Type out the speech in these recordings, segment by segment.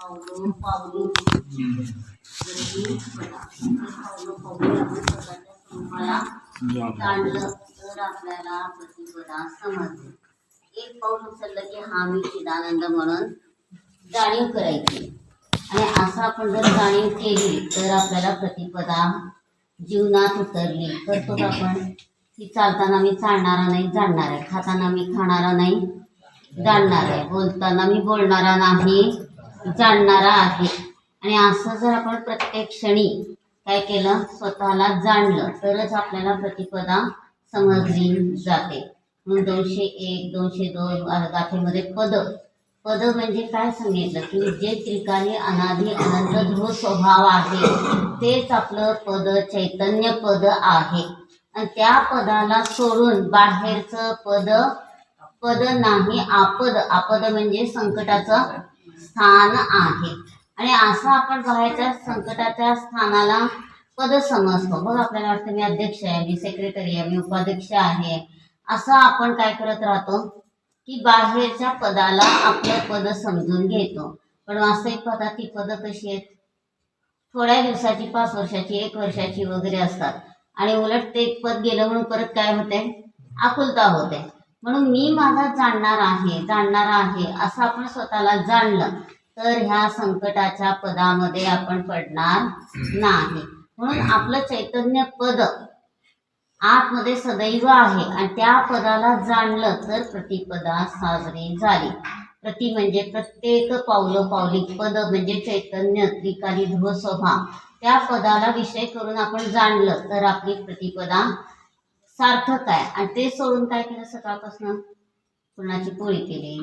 पावलो पावली जरी पडा. पावलो पावली स्वतःच्या स्वरूपाला तर आपल्याला प्रतिपदा समजते एक पाऊल उचललं की हा मी चिदानंद म्हणून जाणीव करायची आणि असं आपण जर जाणीव केली तर आपल्याला प्रतिपदा जीवनात उतरली करतो का आपण की चालताना मी चालणारा नाही जाणणार आहे. खाताना मी खाणारा नाही जाणणार आहे बोलताना मी बोलणारा नाही. जाणणारा आहे. आणि असं जर आपण प्रत्येक क्षणी काय केलं स्वतःला जाणलं तरच आपल्याला प्रतिपदा समजली जाते. म्हणून दोनशे एक दोनशे दोन गाथेमध्ये पद. पद म्हणजे काय सांगितलं की जे त्रिकाली अनाधी अनंत ध्रुव स्वभाव आहे तेच आपलं पद चैतन्य पद आहे. आणि त्या पदाला सोडून बाहेरचं पद पद नाही आपद. आपद म्हणजे संकटाचं स्थान आहे. आणि असं आपण बाहेरच्या संकटाच्या स्थानाला पद समजतो. बघ आपल्याला वाटतं मी अध्यक्ष आहे मी सेक्रेटरी आहे मी उपाध्यक्ष आहे. असं आपण काय करत राहतो? की बाहेरच्या पदाला आपलं पद समजून घेतो. पण वास्तविक पदात ती पदं कशी आहेत? थोड्या दिवसाची पाच वर्षाची एक वर्षाची वगैरे असतात. आणि उलट ते पद गेलं म्हणून परत काय होते? आकुलता होते. म्हणून मी माझा जाणणार आहे जाणणार आहे असं आपण स्वतःला जाणलं तर ह्या संकटाच्या पदामध्ये आपण पडणार नाही. म्हणून आपलं चैतन्य पद आतमध्ये सदैव आहे आणि त्या पदाला जाणलं तर प्रतिपदा साजरी झाली. प्रति म्हणजे प्रत्येक पावलोपावली पद म्हणजे चैतन्य त्रिकारी ध्रुव स्वभाव त्या पदाला विषय करून आपण जाणलं तर आपली प्रतिपदा सार्थक आहे. आणि ते सोडून काय केलं सकाळपासून? पुरणाची पोळी केली?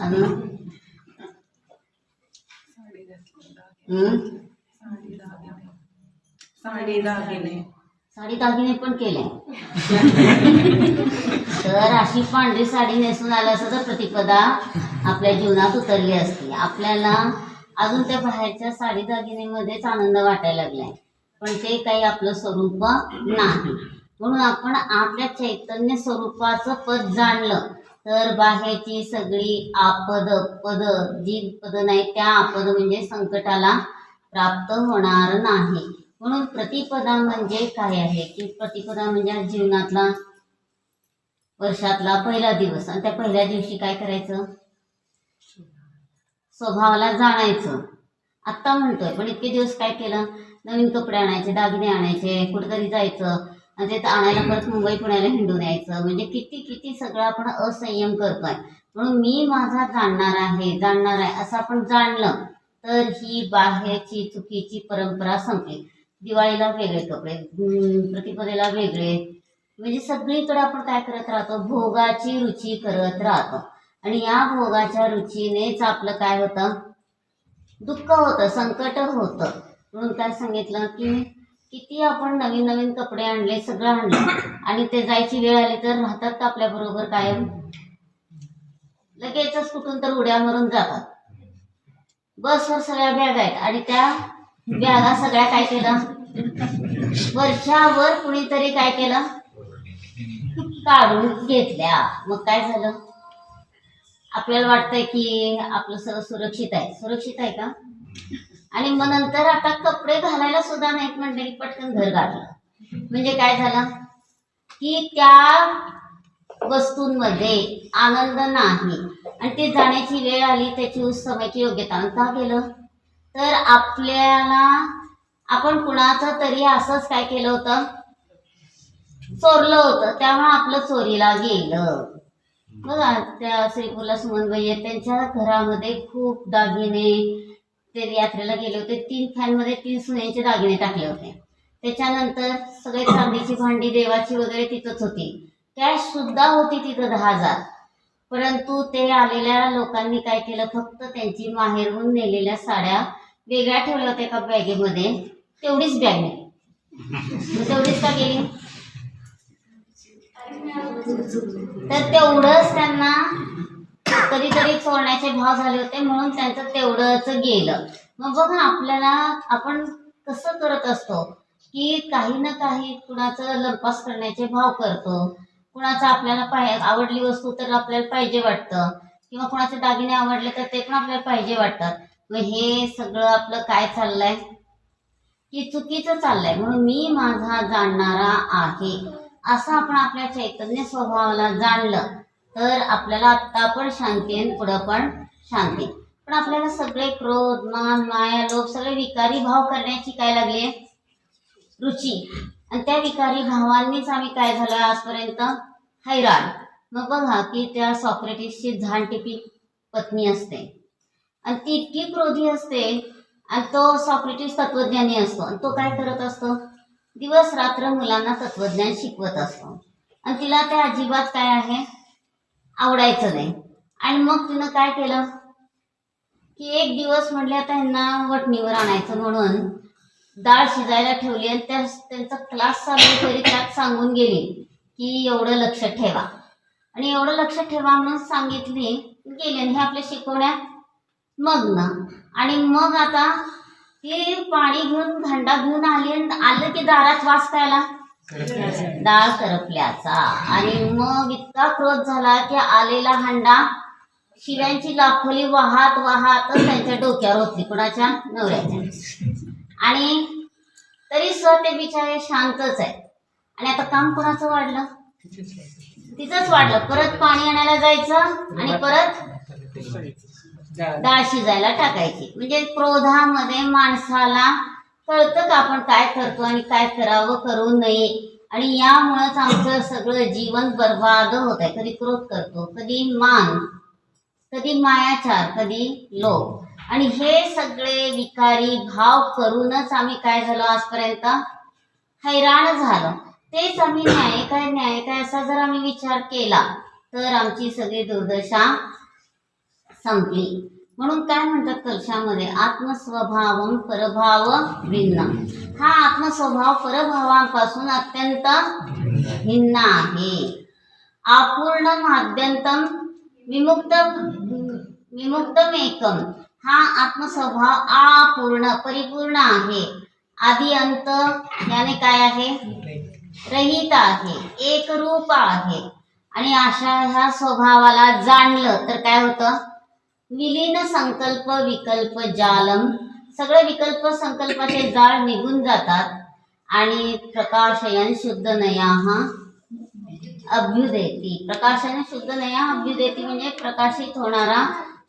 अजून? साडी दागिने. साडी दागिने पण केले. तर अशी पांढरी साडी नेसून आलं असं तर प्रतिपदा आपल्या जीवनात उतरली असती. आपल्याला अजून त्या बाहेरच्या साडी दागिनेमध्येच आनंद वाटायला लागलाय. पण ते काही आपलं स्वरूप नाही. म्हणून आपण आपल्या चैतन्य स्वरूपाचं पद जाणलं तर बाहेरची सगळी आपद पद जी पद नाही त्या आपद म्हणजे संकटाला प्राप्त होणार नाही. म्हणून प्रतिपदा म्हणजे काय आहे? की प्रतिपदा म्हणजे जीवनातला वर्षातला पहिला दिवस. आणि त्या पहिल्या दिवशी काय करायचं? स्वभावाला जाणायचं. आत्ता म्हणतोय पण इतके दिवस काय केलं? नवीन कपडे आणायचे दागिने आणायचे कुठेतरी जायचं. आणि ते आणायला परत मुंबई पुण्याला हिंडून यायचं. म्हणजे किती किती सगळं आपण असंयम करतोय. म्हणून मी माझा जाणणार आहे जाणणार आहे असं आपण जाणलं तर ही बाहेरची चुकीची परंपरा संपली. दिवाळीला वेगळे कपडे प्रतिपदेला वेगळे. म्हणजे सगळीकडे आपण काय करत राहतो? भोगाची रुची करत राहतो. आणि या भोगाच्या रुचीनेच आपलं काय होतं? दुःख होतं संकट होतं. म्हणून काय सांगितलं की किती आपण नवीन नवीन कपडे आणले सगळं आणलं आणि ते जायची वेळ आली तर राहतात आपल्या आपल्याबरोबर कायम? लगेचच कुठून तर उड्या मारून जातात. बसवर सगळ्या बॅग आहेत आणि त्या बॅगा सगळ्या काय केलं वरच्यावर कुणीतरी काय केलं? काढून घेतल्या. मग काय झालं? आपल्याला वाटतंय की आपलं सगळं सुरक्षित आहे. सुरक्षित आहे का? आणि मग नंतर आता कपडे घालायला सुद्धा नाहीत म्हणले की पटकन घर गाठलं. म्हणजे काय झालं? की त्या वस्तूंमध्ये आनंद नाही. आणि ते जाण्याची वेळ आली त्याची उत्सवाची योग्यता का केलं? तर आपल्याला आपण कुणाचं तरी असंच काय केलं होतं? चोरलं होतं. त्यामुळे आपलं चोरीला गेलं. बघा त्या श्रीपुला सुमनबाई आहेत त्यांच्या घरामध्ये खूप दागिने ते यात्रेला गेले होते तीन फॅनमध्ये तीन सुनेचे दागिने टाकले होते. त्याच्यानंतर सगळे चांदीची भांडी देवाची वगैरे तिथंच होती. कॅश सुद्धा होती तिथं दहा हजार. परंतु ते आलेल्या लोकांनी काय केलं? फक्त त्यांची माहेरहून नेलेल्या साड्या वेगळ्या ठेवल्या होत्या एका बॅगेमध्ये. तेवढीच बॅग नाही तेवढीच का गेली? तर तेवढंच त्यांना कधीतरी चोरण्याचे भाव झाले होते म्हणून त्यांचं तेवढंच गेलं. मग बघा आपल्याला आपण कसं करत असतो की काही ना काही कुणाचं लंपास करण्याचे भाव करतो. कुणाचं आपल्याला पाय आवडली वस्तू तर आपल्याला पाहिजे वाटतं. किंवा कुणाचे दागिने आवडले तर ते पण आपल्याला पाहिजे वाटतात. मग हे सगळं आपलं काय चाललंय? की चुकीचं चाललंय. म्हणून मी माझा जाणणारा आहे. असं आपण आपल्या चैतन्य स्वभावाला जाणलं. तर आपल्याला आत्ता पण शांती आहे आणि पुढं पण शांती. पण आपल्याला सगळे क्रोध मान माया लोभ सगळे विकारी भाव करण्याची काय लागली आहे रुची. आणि त्या विकारी भावांनीच आम्ही काय झालं आजपर्यंत? हैराण. मग बघा की त्या सॉक्रेटिसची झाणटिपी पत्नी असते. आणि ती इतकी क्रोधी असते. आणि तो सॉक्रेटिस तत्वज्ञानी असतो. आणि तो काय करत असतो? दिवस रात्र मुलांना तत्वज्ञान शिकवत असतो. आणि तिला त्या अजिबात काय आहे? आवडायचं नाही. आणि मग तिनं काय केलं? की एक दिवस म्हटले आता यांना वटणीवर आणायचं म्हणून डाळ शिजायला ठेवली आणि त्या त्यांचा क्लास चालू तरी त्यात सांगून गेली की एवढं लक्ष ठेवा. आणि एवढं लक्ष ठेवा म्हणून सांगितली. गेली आणि हे आपल्या शिकवण्यात मग्न आणि मग आता ती पाणी घेऊन भांडा घेऊन आली आणि आलं की दारात वास प्यायला. डाळ सरपल्याचा आणि मग इतका क्रोध झाला की आलेला हंडा शिव्यांची लाखोली वाहत वाहतच त्यांच्या डोक्यावर होती कुणाच्या? नवऱ्याच्या. आणि तरी स ते बिचारे शांतच आहे आणि आता काम कुणाचं वाढलं? तिचंच वाढलं. परत पाणी आणायला जायचं आणि परत डाळ शिजायला टाकायची. म्हणजे क्रोधामध्ये माणसाला कळतं का आपण काय करतो आणि काय करावं करू नये? आणि यामुळेच आमचं सगळं जीवन बर्बाद होत आहे कधी क्रोध करतो कधी मान कधी मायाचार कधी लोभ. आणि हे सगळे विकारी भाव करूनच आम्ही काय झालो आजपर्यंत? हैराण झालो. तेच आम्ही न्याय काय न्याय? काय असा जर आम्ही विचार केला तर आमची सगळी दुर्दशा संपली. म्हणून काय म्हणतात कलशामध्ये? आत्मस्वभाव परभाव भिन्न. हा आत्मस्वभाव परभावांपासून अत्यंत भिन्न आहे. अपूर्ण माध्यंतम विमुक्त विमुक्तम एकम हा आत्मस्वभाव अपूर्ण परिपूर्ण आहे. आदी अंत याने काय आहे? रहित आहे. एकरूप आहे. आणि अशा ह्या स्वभावाला जाणलं तर काय होतं? विलीन संकल्प विकल्प जालम. सगळे विकल्प संकल्पाचे जाळ निघून जातात. आणि प्रकाशयन शुद्ध नया अभ्युदेती प्रकाशाने शुद्ध नया अभ्युदेती म्हणजे प्रकाशित होणारा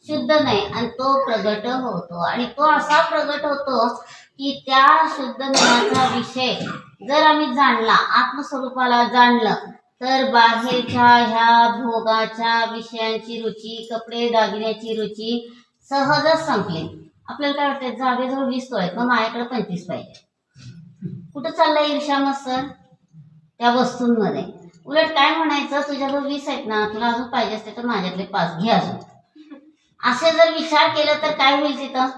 शुद्ध नय आणि तो प्रगट होतो. आणि तो असा प्रगट होतो की त्या शुद्ध नयाचा विषय जर आम्ही जाणला आत्मस्वरूपाला जाणलं तर बाहेरच्या ह्या भोगाच्या विषयांची रुची कपडे दागिन्याची रुची सहजच संपली. आपल्याला काय वाटतं जागेजवळ वीस तो आहेत मग माझ्याकडे पंचवीस पाहिजे कुठं चाललंय ईर्षा मत्सर त्या वस्तूंमध्ये. उलट काय म्हणायचं? तुझ्याजवळ वीस आहेत ना तुला अजून पाहिजे असते तर माझ्यातले पाच घे अजून. असे जर विचार केलं तर काय होईल तिथं?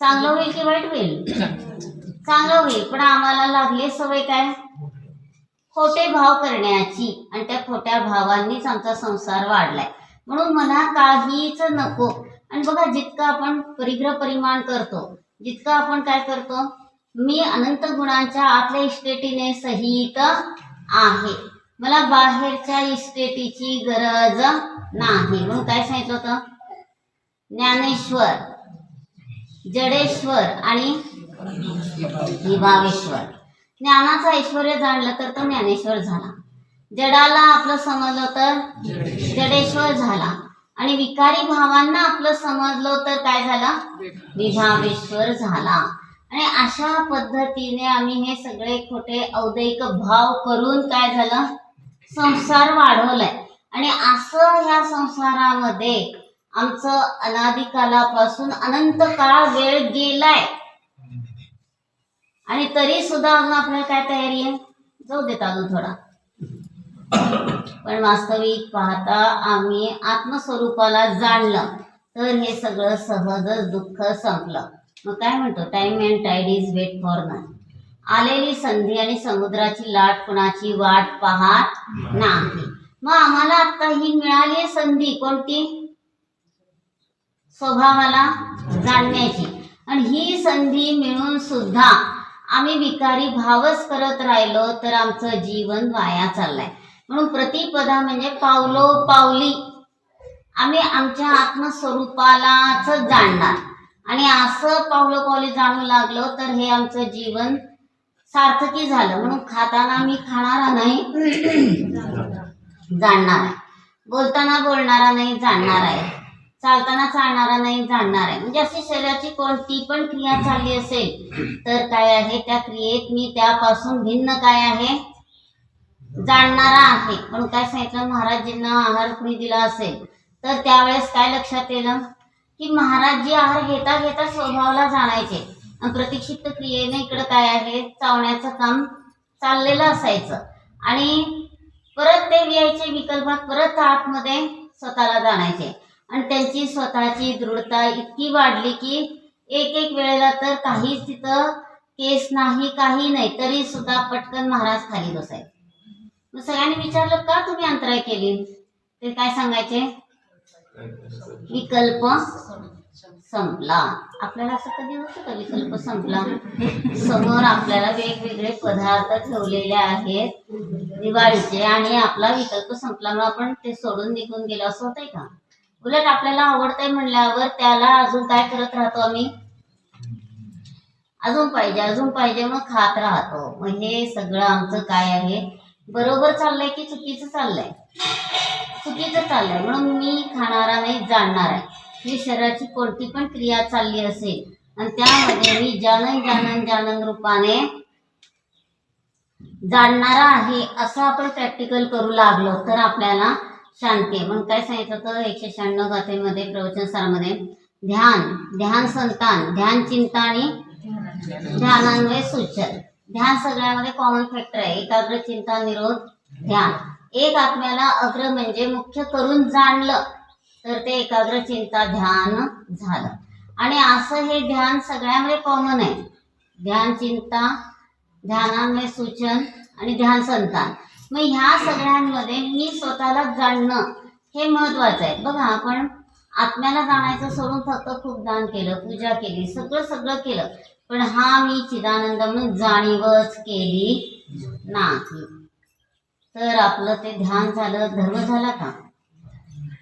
चांगलं होईल की वाईट होईल? चांगलं होईल पण आम्हाला लागली सवय काय? खोटे भाव करण्याची आणि त्या खोट्या भावांनीच आमचा संसार वाढलाय. म्हणून मला काहीच नको. आणि बघा जितकं आपण परिग्रह परिमाण करतो जितकं आपण काय करतो मी अनंत गुणांच्या आतल्या इस्टेटीने सहित आहे. मला बाहेरच्या इस्टेटीची गरज नाही. म्हणून काय सांगितलं होतं? ज्ञानेश्वर जडेश्वर आणि विभावेश्वर ज्ञानाचं ऐश्वर जाणलं तर तो ज्ञानेश्वर झाला. जडाला आपलं समजलं तर जडेश्वर झाला. आणि विकारी भावांना आपलं समजलं तर काय झालं? विभावेश्वर झाला. आणि अशा पद्धतीने आम्ही हे सगळे खोटे औदैक भाव करून काय झालं? संसार वाढवलाय. आणि असं ह्या संसारामध्ये आमचं अनादिकालापासून अनंत काळ वेळ गेलाय. आणि तरी सुद्धा अजून आपल्याला काय तयारी आहे? जाऊ देत अजून थोडा. पण वास्तविक पाहता आम्ही आत्मस्वरूपाला जाणलं तर हे सगळं सहजच दुःख संपलं. मग काय म्हणतो? Time and tide is wait for none आलेली संधी आणि समुद्राची लाट कुणाची वाट पाहत नाही. मग आम्हाला आता ही मिळाली संधी कोणती? स्वभावाला जाणण्याची. आणि ही संधी मिळून सुद्धा आम्ही विकारी भावच करत राहिलो तर आमचं जीवन वाया चाललंय. म्हणून प्रतिपदा म्हणजे पावलो पावली. आम्ही आमच्या आत्मस्वरूपालाच जाणणार. आणि असं पावलं पावली जाणू लागलो तर हे आमचं जीवन सार्थकी झालं. म्हणून खाताना मी खाणारा नाही जाणणार आहे. बोलताना बोलणारा नाही जाणणार आहे. चालताना चालणारा नाही जाणणार आहे. म्हणजे अशी शरीराची कोणती पण क्रिया चालली असेल तर काय आहे? त्या क्रियेत मी त्यापासून भिन्न काय आहे? जाणणारा आहे. म्हणून काय सांगितलं? महाराजींना आहार कुणी दिला असेल तर त्यावेळेस काय लक्षात येलं? की महाराज जी आहार घेता घेता स्वभावाला जाणायचे. प्रतिक्षिप्त क्रियेने इकडं काय आहे? चावण्याचं काम चाललेलं असायचं. आणि परत ते यायचे विकल्पात परत आतमध्ये स्वतःला जाणायचे. आणि त्यांची स्वतःची दृढता इतकी वाढली की एक एक वेळेला तर काहीच तिथं केस नाही काही नाही तरी सुद्धा पटकन महाराज खाली बसायचे. मग सगळ्यांनी विचारलं का तुम्ही अंतराय केली? ते काय सांगायचे? विकल्प संपला. आपल्याला असं कधी होतं का विकल्प संपला? समोर आपल्याला वेगवेगळे पदार्थ ठेवलेले आहेत दिवाळीचे आणि आपला विकल्प संपला मग आपण ते सोडून निघून गेलो असं होतंय का? उलट आपल्याला आवडतंय म्हणल्यावर त्याला अजून काय करत राहतो आम्ही? अजून पाहिजे अजून पाहिजे मग खात राहतो. मग हे सगळं आमचं काय आहे? बरोबर चाललंय की चुकीचं चाललंय? चुकीचं चाललंय. म्हणून मी खाणारा नाही जाणणार आहे. ही शरीराची कोणती पण क्रिया चालली असेल आणि त्यामध्ये मी जानन जानन जानन रूपाने जाणणारा आहे असं आपण प्रॅक्टिकल करू लागलो तर आपल्याला शांती. मग म्हणून काय सांगितलं होतं? एकशे शहाण्णव गाथेमध्ये प्रवचन सारामध्ये ध्यान ध्यान संतान ध्यान चिंता आणि ध्यानान्वय सूचन. ध्यान सगळ्यामध्ये कॉमन फॅक्टर आहे. एकाग्र चिंता निरोध ध्यान. एक आत्म्याला अग्र म्हणजे मुख्य करून जाणलं तर ते एकाग्र चिंता ध्यान झालं. आणि असं हे ध्यान सगळ्यामध्ये कॉमन आहे. ध्यान चिंता ध्यानान्वय सूचन आणि ध्यान संतान. मग ह्या सगळ्यांमध्ये मी स्वतःला जाणणं हे महत्वाचं आहे. बघा आपण आत्म्याला जाणायचं सोडून फक्त खूप दान केलं पूजा केली सगळं सगळं केलं. पण हा मी चिदानंद म्हणून जाणीवच केली नाही. तर आपलं ते ध्यान झालं धर्म झाला का?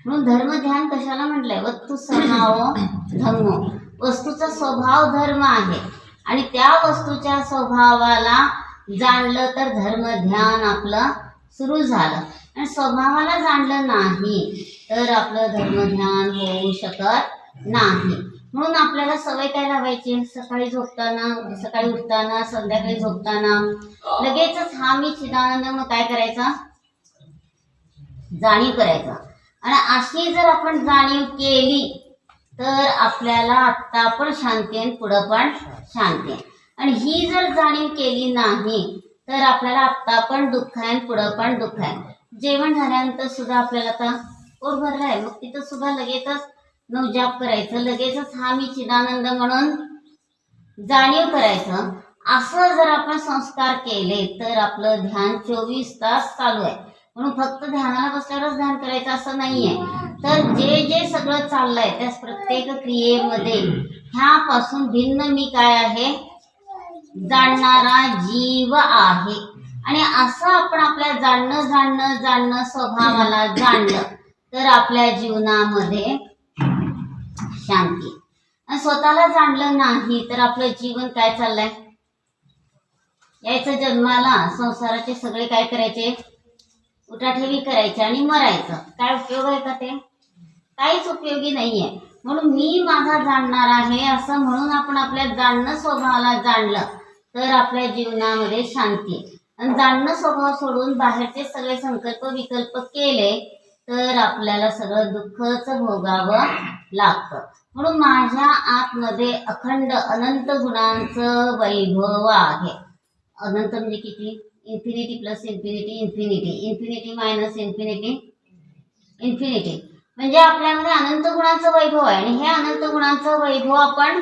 म्हणून धर्म ध्यान कशाला म्हटलंय? वस्तू स्वभाव धर्म. वस्तूचा स्वभाव धर्म आहे. आणि त्या वस्तूच्या स्वभावाला जाणलं तर धर्म ध्यान आपलं सुरू झालं. आणि स्वभावाला जाणलं नाही तर आपलं धर्म ध्यान होऊ शकत नाही. म्हणून आपल्याला सवय काय लावायची? सकाळी झोपताना सकाळी उठताना संध्याकाळी झोपताना. लगेचच हा मी चिदानंद मग काय करायचा? जाणीव करायचा. आणि अशी जर आपण जाणीव केली तर आपल्याला आत्ता पण शांती आहे पुढं पण शांती आहे. आणि ही जर जाणीव केली नाही तर आपल्याला आत्ता पण दुःख आहे आणि पुढं पण दुःख आहे. जेवण झाल्यानंतर सुद्धा आपल्याला आता पोट भरलं आहे मग तिथं सुद्धा लगेचच नवजाप करायचं लगेचच हा मी चिदानंद म्हणून जाणीव करायचं. असं जर आपण संस्कार केले तर आपलं ध्यान चोवीस तास चालू आहे. म्हणून फक्त ध्यानाला बसल्यावरच ध्यान करायचं असं नाहीये. तर जे जे सगळं चाललंय त्या प्रत्येक क्रियेमध्ये ह्यापासून भिन्न मी काय आहे जाणणारा जीव आहे. आणि असं आपण आपल्या जाणणं जाणणं जाणणं स्वभावाला जाणलं तर आपल्या जीवनामध्ये शांती. आणि स्वतःला जाणलं नाही तर आपलं जीवन काय चाललंय? यायचं जन्माला संसाराचे सगळे काय करायचे? उठाठेवी करायचे आणि मरायचं. काय उपयोग आहे का ते? काहीच उपयोगी नाहीये. म्हणून मी माझा जाणणार आहे असं म्हणून आपण आपल्या जाणणं स्वभावाला जाणलं. तर आपल्या जीवनामध्ये शांती. आणि जाणणं स्वभाव सोडून बाहेरचे सगळे संकल्प विकल्प केले तर आपल्याला सगळं दुःखच भोगावं लागतं. म्हणून माझ्या आतमध्ये अखंड अनंत गुणांचं वैभव आहे. अनंत म्हणजे किती? Infinity plus infinity infinity. Infinity minus infinity infinity. म्हणजे आपल्यामध्ये अनंत गुणांचं वैभव आहे. आणि हे अनंत गुणांचं वैभव आपण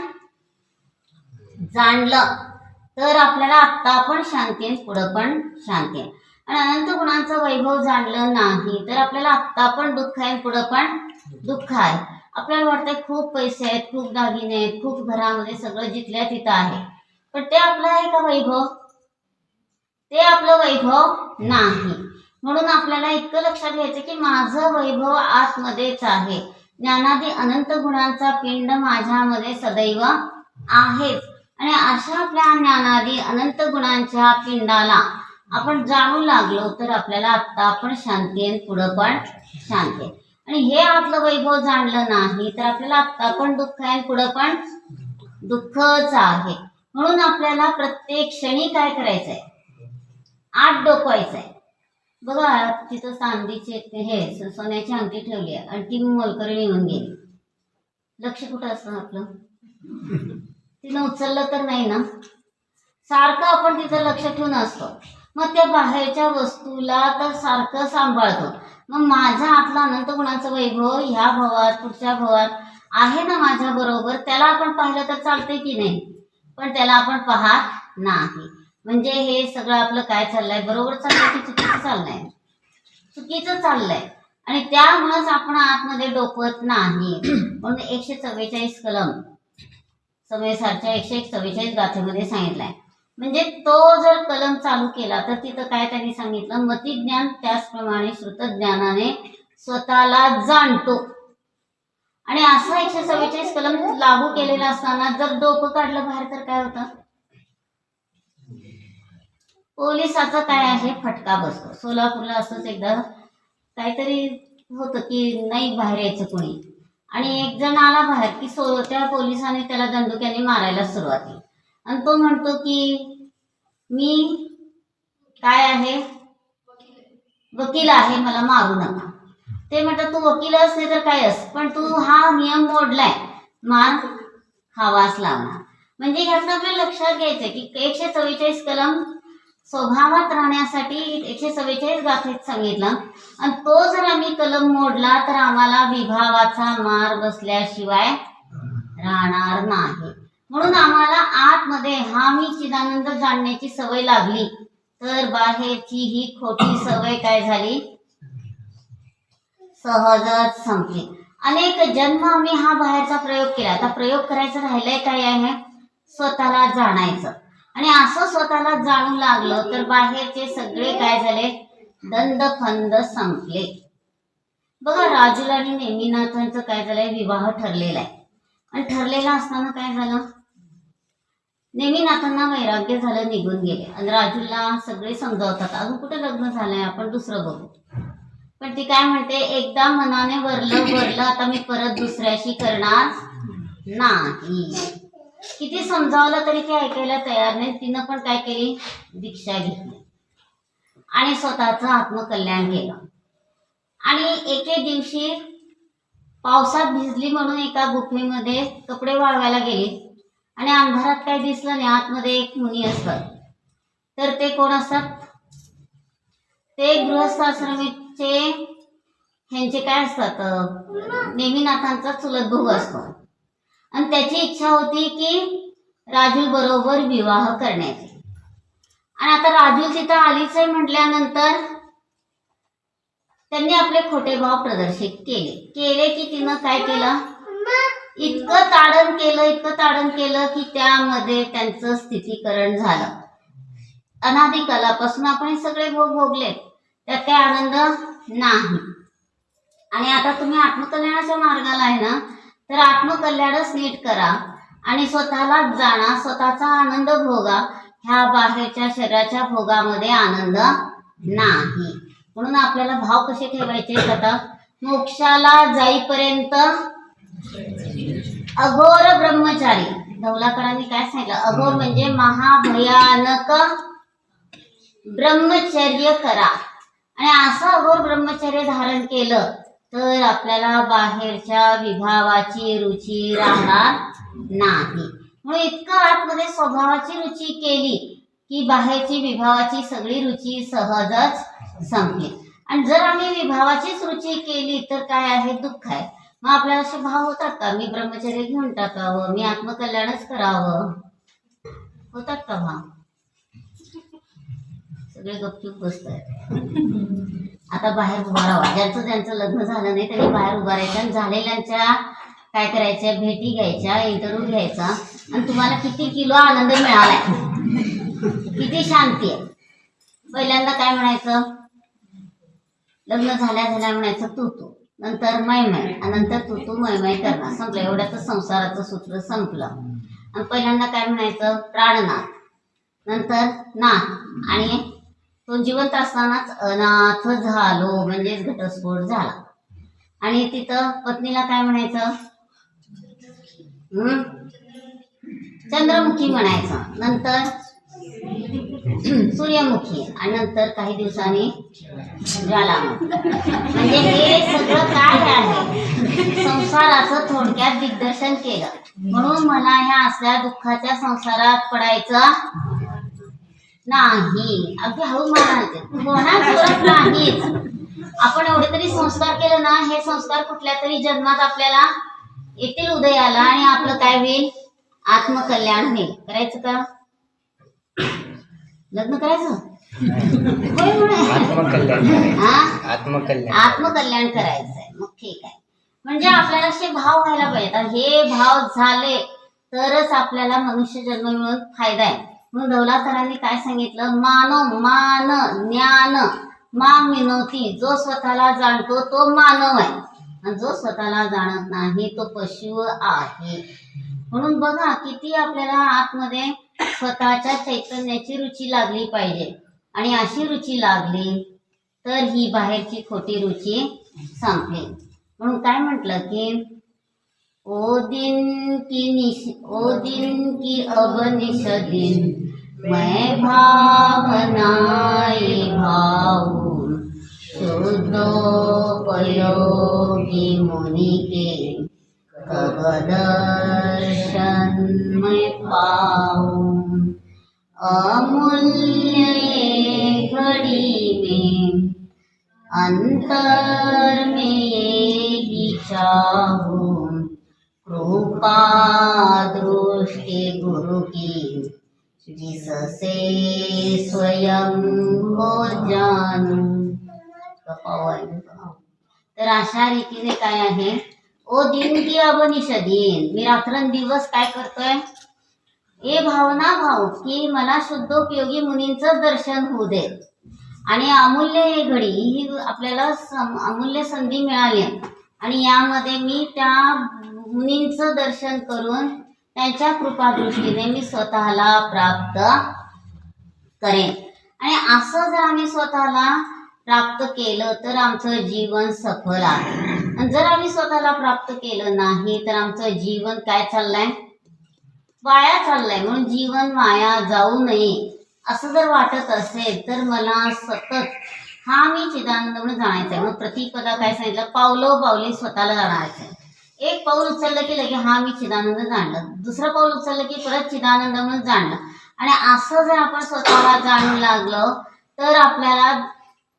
जाणलं. तर आपल्याला आत्ता पण शांती आहे पुढं पण शांती आहे. आणि अनंत गुणांचं वैभव जाणलं नाही तर आपल्याला आत्ता पण दुःख आहे पुढं पण दुःख आहे. आपल्याला वाटतंय खूप पैसे आहेत खूप दागिने आहेत खूप घरामध्ये सगळं जिथल्या तिथं आहे. पण ते आपलं आहे का वैभव? ते आपलं वैभव नाही. म्हणून आपल्याला इतकं लक्षात घ्यायचं की माझं वैभव आतमध्येच आहे. ज्ञानादी अनंत गुणांचा पिंड माझ्यामध्ये सदैव आहेच. आणि अशा आपल्या ज्ञानादी अनंत गुणांच्या पिंडाला आपण जाणू लागलो तर आपल्याला आत्ता पण शांती आहे पुढं पण शांती. आहे आणि हे आपलं वैभव जाणलं नाही तर आपल्याला आत्ता पण दुःख आहे पुढं पण दुःखच आहे. म्हणून आपल्याला प्रत्येक क्षणी काय करायचंय? आत डोकवायचंय बघा तिथं चांदीचे हे सोन्याची अंगठी ठेवली आहे आणि ती मोलकरी निघून गेली. लक्ष कुठं असतं आपलं? तिनं उचललं तर नाही ना? सारखं आपण तिथं लक्ष ठेवून असतो. मग त्या बाहेरच्या वस्तूला तर सारखं सांभाळतो. मग माझ्या आतला अनंत गुणाचं वैभव ह्या भावात पुढच्या भावात आहे ना माझ्या बरोबर? त्याला आपण पाहिलं तर चालतंय की नाही? पण त्याला आपण पाहत नाही. म्हणजे हे सगळं आपलं काय चाललंय? बरोबर चाललंय की चुकीचं चाललंय? चुकीचं चाललंय. आणि त्यामुळंच आपण आतमध्ये डोकवत नाही. म्हणून एकशे चव्वेचाळीस कलम समयसारच्या एकशे एक चव्वेचाळीस गाथेमध्ये सांगितलंय. म्हणजे तो जर कलम चालू केला तर तिथं काय त्यांनी सांगितलं? मती ज्ञान त्याचप्रमाणे श्रुतज्ञानाने स्वतःला जाणतो. आणि असा एकशे चव्वेचाळीस कलम लागू केलेला असताना जर डोकं काढलं बाहेर तर काय होतं? पोलिसाचा काय आहे? फटका बसतो. सोलापूरला असंच एकदा काहीतरी होतं की नाही बाहेर यायचं कोणी. आणि एक जण आला बाहेर की सो त्या पोलिसांनी त्याला दंडुक्याने मारायला सुरुवात केली. आणि तो म्हणतो की मी काय आहे? वकील आहे मला मारू नका. ते म्हणतात तू वकील असले तर काय अस पण तू हा नियम मोडलाय. मार खावाच लागणार म्हणजे ह्यातनं आपल्याला लक्षात घ्यायचं की एकशे चव्वेचाळीस कलम स्वभावात राहण्यासाठी एकशे चव्वेचाळीस गाथेत सांगितलं. आणि तो जर आम्ही कलम मोडला तर आम्हाला विभावाचा मार बसल्याशिवाय राहणार नाही. म्हणून आम्हाला आतमध्ये हा मी चिदानंद जाणण्याची सवय लागली. तर बाहेरची ही खोटी सवय काय झाली? सहजच संपली. अनेक जन्म आम्ही हा बाहेरचा प्रयोग केला. आता प्रयोग करायचा राहिलाय काय आहे? स्वतःला जाणायचं. आणि असं स्वतःला जाणू लागलं तर बाहेरचे सगळे काय झाले? दंड फंद संपले. बघा राजूला आणि नेमिनाथांचं काय झालंय? विवाह ठरलेला आहे. आणि ठरलेला असताना काय झालं? नेमिनाथांना वैराग्य झालं निघून गेले. आणि राजूला सगळे समजावतात. अजून कुठे लग्न झालंय? आपण दुसरं बघू. पण ती काय म्हणते? एकदा मनाने वरलं वरलं आता मी परत दुसऱ्याशी करणार नाही. किती समजावलं तरी ते ऐकायला तयार नाही तिनं पण काय केली? दीक्षा घेतली. आणि स्वतःचं आत्मकल्याण केलं. आणि एके दिवशी पावसात भिजली म्हणून एका गुफेमध्ये कपडे वाळवायला गेली. आणि अंधारात काय दिसलं नाही आतमध्ये एक मुनी असतात तर ते कोण असतात? ते गृहस्थ आश्रमीचे ह्यांचे काय असतात? अं, चुलत भाऊ असतो. आणि त्याची इच्छा होती की राजू बरोबर विवाह करण्याची. आणि आता राजू तिथं आलीच आहे म्हटल्यानंतर त्यांनी आपले खोटे भाव प्रदर्शित केले. केले की तिनं काय केलं? इतकं ताडण केलं इतकं ताडण केलं की त्यामध्ये त्यांचं स्थितीकरण झालं. अनादिकालापासून आपण सगळे भोग भोगले. त्यात काय आनंद नाही. आणि आता तुम्ही आत्मकल्याणाच्या मार्गाला आहे ना तर आत्मकल्याणच नीट करा आणि स्वतःला जाणा स्वतःचा आनंद भोगा. ह्या बाहेरच्या शरीराच्या भोगामध्ये आनंद नाही. म्हणून आपल्याला भाव कसे ठेवायचे आता? मोक्षाला जाईपर्यंत अघोर ब्रह्मचारी. धवलाकरांनी काय सांगितलं? अघोर म्हणजे महाभयानक ब्रह्मचर्य करा. आणि असं अघोर ब्रह्मचर्य धारण केलं तर आपल्याला बाहेरच्या विभावाची रुची राहणार नाही. म्हणून इतकं आतमध्ये स्वभावाची रुची केली की बाहेरची विभावाची सगळी रुची सहजच संपली. आणि जर आम्ही विभावाचीच रुची केली तर काय आहे? दुःख आहे. मग आपल्याला असे भाव होतात का? मी ब्रह्मचर्य घेऊन टाकावं मी आत्मकल्याणच करावं? होतात का भाव? सगळे गपचूप बसत आता बाहेर उभा राहावा ज्यांचं ज्यांचं लग्न झालं नाही त्यांनी बाहेर उभा राहायचं आणि झालेल्यांच्या काय करायच्या भेटी घ्यायच्या इंटरव्ह्यू घ्यायचा. आणि तुम्हाला किती किलो आनंद मिळालाय. किती शांती आहे. पहिल्यांदा काय म्हणायचं? लग्न झाल्या झाल्या म्हणायचं तू तू. नंतर मैमय आणि नंतर तू तू मैमय करणार. संपलं. एवढ्याच संसाराचं सूत्र संपलं. आणि पहिल्यांदा काय म्हणायचं? प्राणनाथ. नंतर नाथ. आणि तो जिवंत असतानाच अनाथ झालो म्हणजेच घटस्फोट झाला. आणि तिथं पत्नीला काय म्हणायचं? हम्म चंद्रमुखी म्हणायचं. नंतर सूर्यमुखी आणि नंतर काही दिवसांनी ज्वाला म्हणजे हे सगळं काय आहे? संसाराचं थोडक्यात दिग्दर्शन केलं. म्हणून मला ह्या असल्या दुःखाच्या संसारात पडायचं नाही. अगदी हळू म्हणायचे होणार जोरात नाहीच. आपण एवढे तरी संस्कार केलं ना हे संस्कार कुठल्या तरी जन्मात आपल्याला येतील उदयाला आणि आपलं काय होईल? आत्मकल्याण होईल. करायचं का? लग्न करायचं? होय. आत्मकल्याण. हा? आत्मकल्याण. आत्मकल्याण करायचंय. मग ठीक आहे. म्हणजे आपल्याला असे भाव व्हायला पाहिजेत. हे भाव झाले तरच आपल्याला मनुष्य जन्म मिळून फायदा आहे. म्हणून दौलासरांनी काय सांगितलं? मानव मान ज्ञान. मा मिनवती जो स्वतःला जाणतो तो मानव आहे. आणि जो स्वतःला जाणत नाही तो पशु आहे. म्हणून बघा किती आपल्याला आतमध्ये स्वतःच्या चैतन्याची रुची लागली पाहिजे. आणि अशी रुची लागली तर ही बाहेरची खोटी रुची संपली. म्हणून काय म्हटलं की ओ दिन की निश ओ दिन की अब निश दिन मैं भावनाए भाऊ शुद्धोपयोगी मुनि के कब दर्शन मैं पाऊं अमूल्य ये घड़ी में अंतर में ही चाहूं कृपा दृष्टि गुरु की जिससे स्वयं को जानू। तर अशा रीतीने काय आहे? ओ दिन की अबनिश दिन मी रात्रंदिवस काय करतोय? ए भावना भाव की मला शुद्धोपयोगी मुनींचं दर्शन होऊ दे. आणि अमूल्य हे घडी ही आपल्याला सम अमूल्य संधी मिळाली. आणि यामध्ये मी त्या मुनींचं दर्शन करून त्यांच्या कृपादृष्टीने मी स्वतःला प्राप्त करेन. आणि असं जर आम्ही स्वतःला प्राप्त केलं तर आमचं जीवन सफल आहे. आणि जर आम्ही स्वतःला प्राप्त केलं नाही तर आमचं जीवन काय चाललंय? वाया चाललंय. म्हणून जीवन वाया जाऊ नये. असं जर वाटत असेल तर मला सतत हा मी चिदानंद म्हणून जाणायचं आहे. मग प्रतिपदा काय सांगितलं? पावलो पावली स्वतःला जाणायचं आहे. एक पाऊल उचललं की लगे हा मी चिदानंद जाणलं. दुसरं पाऊल उचललं की परत चिदानंद म्हणून जाणलं. आणि असं जर आपण स्वतःला जाणू लागलो तर आपल्याला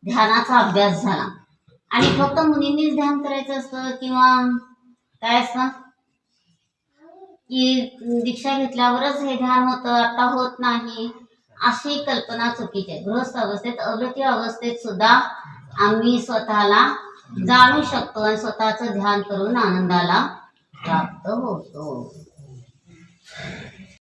ध्यानाचा अभ्यास झाला. आणि फक्त मुलींनीच ध्यान करायचं असतं किंवा काय असतं? की दीक्षा घेतल्यावरच हे ध्यान होतं आता होत नाही अशी कल्पना चुकीची आहे. गृहस्थ अवस्थेत अवृती अवस्थेत सुद्धा आम्ही स्वतःला जाणू शकतो आणि स्वतःच ध्यान करून आनंदाला प्राप्त होतो.